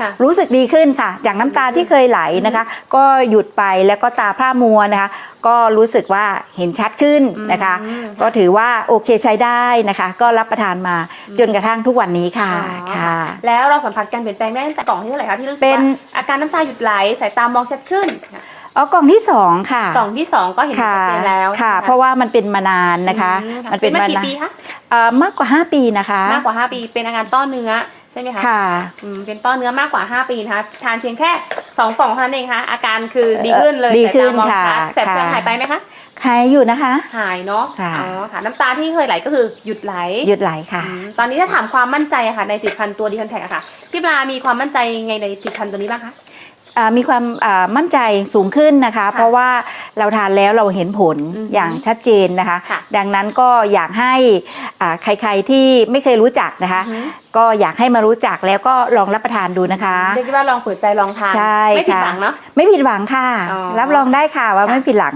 ค่ะรู้สึกดีขึ้นค่ะ จากน้ำตาที่เคยไหลนะคะ ก็หยุดไปแล้วก็ตาพร่ามัวนะคะ ก็รู้สึกว่าเห็นชัดขึ้นนะคะอืมก็ถือว่าโอเคใช้ได้นะคะ ก็รับประทานมาจนกระทั่งทุกวันนี้ค่ะอ๋อค่ะ แล้วเราสัมผัสการเปลี่ยนแปลงได้ตั้งแต่กล่องที่เท่าไหร่คะที่รู้สึกเป็นว่าอาการน้ำตาหยุดไหลสายตามองชัดขึ้นอ๋อกล่องที่สองค่ะกล่องที่สองก็เห็นชัค่ะดเจนแล้วค่ะใช่ไหมเพราะว่ามันเป็นมานานนะคะอืค่ะมันเป็นมามากี่นานปีคะเอ่อมากกว่า 5 ปีนะคะ มากกว่า 5 ปีเป็นอาการต้อเนื้อใช่ไหมคะค่ะอืมเป็นต้อเนื้อมากกว่า 5 ปีนะคะทานเพียงแค่2กล่องเท่านั้นเองค่ะอาการคือดีขึ้นเลยดีขึ้นสายตามองชัดค่ะแสบเคืองค่ะหายไปไหมคะหายอยู่นะคะ หายเนาะค่ะอ๋อค่ะ น้ำตาที่เคยไหลก็คือหยุดไหลหยุดไหลค่ะอืมตอนนี้ถ้าถามความมั่นใจอะค่ะในผลิตภัณฑ์ตัวดีคอนแทคอะค่ะพี่ปลามีความมั่นใจยังไงในผลิตภัณฑ์ตัวนี้บ้างคะอ่า มีความอ่ามั่นใจสูงขึ้นนะคะ เพราะว่าเราทานแล้วเราเห็นผลอือฮึอย่างชัดเจนนะคะค่ะดังนั้นก็อยากให้อ่าใครๆที่ไม่เคยรู้จักนะคะอือฮึก็อยากให้มารู้จักแล้วก็ลองรับประทานดูนะคะเรียกได้ว่าลองเปิดใจลองทานใช่ไม่ผิดค่ะหวังเนาะไม่ผิดหวังค่ะอ๋อรับรองได้ค่ะว่าค่ะไม่ผิดหวัง